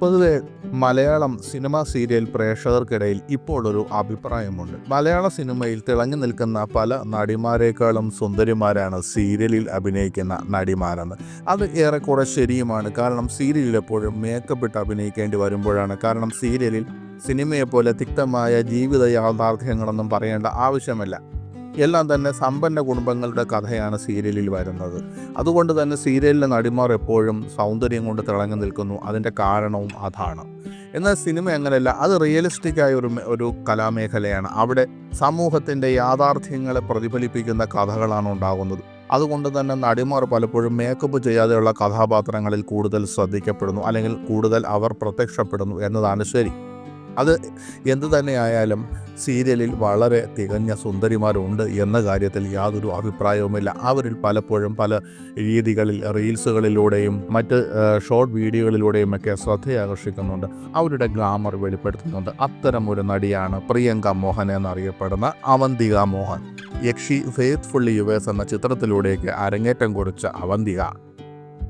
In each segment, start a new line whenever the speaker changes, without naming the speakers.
പൊതുവെ Malayalam cinema serial പ്രേക്ഷകർക്കിടയിൽ ഇപ്പോൾ ഒരു അഭിപ്രായമുണ്ട്. മലയാള സിനിമയിൽ തിളങ്ങി നിൽക്കുന്ന പല നടിമാരെക്കാളും സുന്ദരിമാരാണ് സീരിയലിൽ അഭിനയിക്കുന്ന നടിമാരെന്ന്. അത് ഏറെക്കുറെ ശരിയുമാണ്. കാരണം സീരിയലിൽ എപ്പോഴും മേക്കപ്പ് ഇട്ട് അഭിനയിക്കേണ്ടി വരുമ്പോഴാണ്. കാരണം സീരിയലിൽ സിനിമയെപ്പോലെ തിക്തമായ ജീവിത യാഥാർത്ഥ്യങ്ങളൊന്നും പറയേണ്ട ആവശ്യമില്ല. എല്ലാം തന്നെ സമ്പന്ന കുടുംബങ്ങളുടെ കഥയാണ് സീരിയലിൽ വരുന്നത്. അതുകൊണ്ട് തന്നെ സീരിയലിലെ നടിമാർ എപ്പോഴും സൗന്ദര്യം കൊണ്ട് തിളങ്ങി നിൽക്കുന്നു. അതിന്റെ കാരണവും അതാണ്. എന്നാൽ സിനിമ അങ്ങനെയല്ല അത് റിയലിസ്റ്റിക്കായ ഒരു ഒരു കലാമേഖലയാണ്. അവിടെ സമൂഹത്തിന്റെ യാഥാർത്ഥ്യങ്ങളെ പ്രതിഫലിപ്പിക്കുന്ന കഥകളാണ് ഉണ്ടാകുന്നത്. അതുകൊണ്ട് തന്നെ നടിമാർ പലപ്പോഴും മേക്കപ്പ് ചെയ്യാതെയുള്ള കഥാപാത്രങ്ങളിൽ കൂടുതൽ ശ്രദ്ധിക്കപ്പെടുന്നു. അല്ലെങ്കിൽ കൂടുതൽ അവർ പ്രത്യക്ഷപ്പെടുന്നു. എന്നതാണ് ശരി. അത് എന്ത് തന്നെയായാലും സീരിയലിൽ വളരെ തികഞ്ഞ സുന്ദരിമാരുണ്ട് എന്ന കാര്യത്തിൽ യാതൊരു അഭിപ്രായവുമില്ല. അവരിൽ പലപ്പോഴും പല രീതികളിൽ റീൽസുകളിലൂടെയും മറ്റ് ഷോർട്ട് വീഡിയോകളിലൂടെയും ഒക്കെ ശ്രദ്ധയാകർഷിക്കുന്നുണ്ട്. അവരുടെ ഗ്ലാമർ വെളിപ്പെടുത്തുന്നുണ്ട്. അത്തരം ഒരു നടിയാണ് പ്രിയങ്ക മോഹൻ എന്നറിയപ്പെടുന്ന അവന്തിക മോഹൻ. യക്ഷി ഫെയ്ത്ത്ഫുള്ളി യുവേഴ്സ് എന്ന ചിത്രത്തിലൂടെയൊക്കെ അരങ്ങേറ്റം കുറിച്ച അവന്തിക.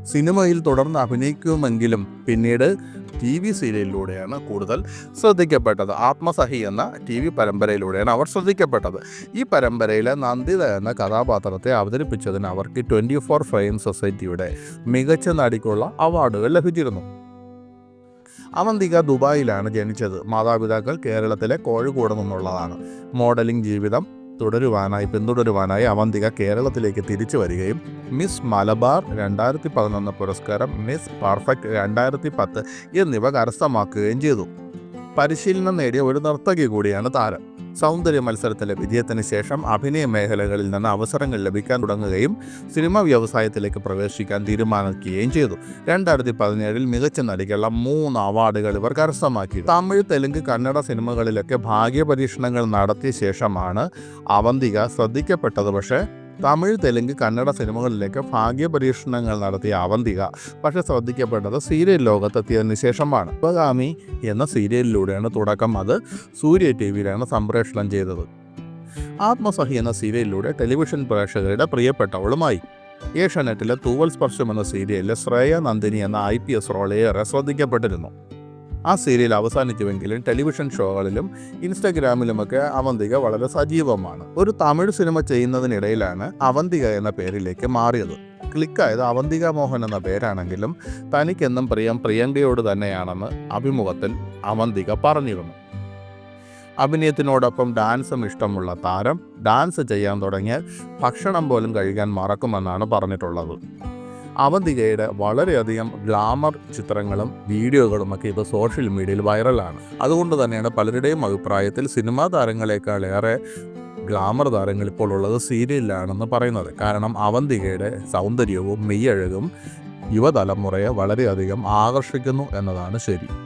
സിനിമയിൽ തുടർന്ന് അഭിനയിക്കുമെങ്കിലും പിന്നീട് ടി വി സീരിയലിലൂടെയാണ് കൂടുതൽ ശ്രദ്ധിക്കപ്പെട്ടത്. ആത്മസഹി എന്ന ടി വി പരമ്പരയിലൂടെയാണ് അവർ ശ്രദ്ധിക്കപ്പെട്ടത്. ഈ പരമ്പരയിലെ നന്ദിത എന്ന കഥാപാത്രത്തെ അവതരിപ്പിച്ചതിന് അവർക്ക് ട്വന്റി ഫോർ ഫ്രെയിം സൊസൈറ്റിയുടെ മികച്ച നടിക്കുള്ള അവാർഡുകൾ ലഭിച്ചിരുന്നു. അവന്തിക ദുബായിലാണ് ജനിച്ചത്. മാതാപിതാക്കൾ കേരളത്തിലെ കോഴിക്കോട് നിന്നുള്ളതാണ്. മോഡലിംഗ് ജീവിതം തുടരുവാനായി പിന്തുടരുവാനായി അവന്തിക കേരളത്തിലേക്ക് തിരിച്ചു വരികയും മിസ് മലബാർ രണ്ടായിരത്തി പതിനൊന്ന് പുരസ്കാരം മിസ് പെർഫെക്റ്റ് രണ്ടായിരത്തി പത്ത് എന്നിവ കരസ്ഥമാക്കുകയും ചെയ്തു. പരിശീലനം നേടിയ ഒരു നർത്തകി കൂടിയാണ് താരം. സൗന്ദര്യ മത്സരത്തിലെ വിജയത്തിന് ശേഷം അഭിനയ മേഖലകളിൽ നിന്ന് അവസരങ്ങൾ ലഭിക്കാൻ തുടങ്ങുകയും സിനിമാ വ്യവസായത്തിലേക്ക് പ്രവേശിക്കാൻ തീരുമാനിക്കുകയും ചെയ്തു. രണ്ടായിരത്തി പതിനേഴിൽ മികച്ച നടിക്കുള്ള മൂന്ന് അവാർഡുകൾ ഇവർ കരസ്ഥമാക്കി. തമിഴ് തെലുങ്ക് കന്നഡ സിനിമകളിലൊക്കെ ഭാഗ്യ പരീക്ഷണങ്ങൾ നടത്തിയ ശേഷമാണ് അവന്തിക ശ്രദ്ധിക്കപ്പെട്ടത്. പക്ഷേ തമിഴ് തെലുങ്ക് കന്നഡ സിനിമകളിലേക്ക് ഭാഗ്യപരീക്ഷണങ്ങൾ നടത്തിയ അവന്തിക പക്ഷെ ശ്രദ്ധിക്കപ്പെട്ടത് സീരിയൽ ലോകത്തെത്തിയതിനു ശേഷമാണ്. ഉപഗാമി എന്ന സീരിയലിലൂടെയാണ് തുടക്കം. അത് സൂര്യ ടി വിയിലാണ് സംപ്രേഷണം ചെയ്തത്. ആത്മസഹി എന്ന സീരിയലിലൂടെ ടെലിവിഷൻ പ്രേക്ഷകരുടെ പ്രിയപ്പെട്ടവളുമായി. ഏഷ്യാനെറ്റിലെ തൂവൽ സ്പർശം എന്ന സീരിയലിലെ ശ്രേയ നന്ദിനി എന്ന ഐ പി എസ് റോൾ ഏറെ ശ്രദ്ധിക്കപ്പെട്ടിരുന്നു. ആ സീരിയൽ അവസാനിച്ചുവെങ്കിലും ടെലിവിഷൻ ഷോകളിലും ഇൻസ്റ്റഗ്രാമിലുമൊക്കെ അവന്തിക വളരെ സജീവമാണ്. ഒരു തമിഴ് സിനിമ ചെയ്യുന്നതിനിടയിലാണ് അവന്തിക എന്ന പേരിലേക്ക് മാറിയത്. ക്ലിക്കായത് അവന്തിക മോഹൻ എന്ന പേരാണെങ്കിലും തനിക്കെന്നും പ്രിയം പ്രിയങ്കയോട് തന്നെയാണെന്ന് അഭിമുഖത്തിൽ അവന്തിക പറഞ്ഞിരുന്നു. അഭിനയത്തിനോടൊപ്പം ഡാൻസും ഇഷ്ടമുള്ള താരം ഡാൻസ് ചെയ്യാൻ തുടങ്ങിയാൽ ഭക്ഷണം പോലും കഴിക്കാൻ മറക്കുമെന്നാണ് പറഞ്ഞിട്ടുള്ളത്. അവന്തികയുടെ വളരെയധികം ഗ്ലാമർ ചിത്രങ്ങളും വീഡിയോകളും ഒക്കെ ഇപ്പോൾ സോഷ്യൽ മീഡിയയിൽ വൈറലാണ്. അതുകൊണ്ട് തന്നെയാണ് പലരുടെയും അഭിപ്രായത്തിൽ സിനിമാ താരങ്ങളെക്കാളേറെ ഗ്ലാമർ താരങ്ങൾ ഇപ്പോൾ ഉള്ളത് സീരിയലിലാണെന്ന് പറയുന്നത്. കാരണം അവന്തികയുടെ സൗന്ദര്യവും മെയ്യഴകും യുവതലമുറയെ വളരെയധികം ആകർഷിക്കുന്നു എന്നതാണ് ശരി.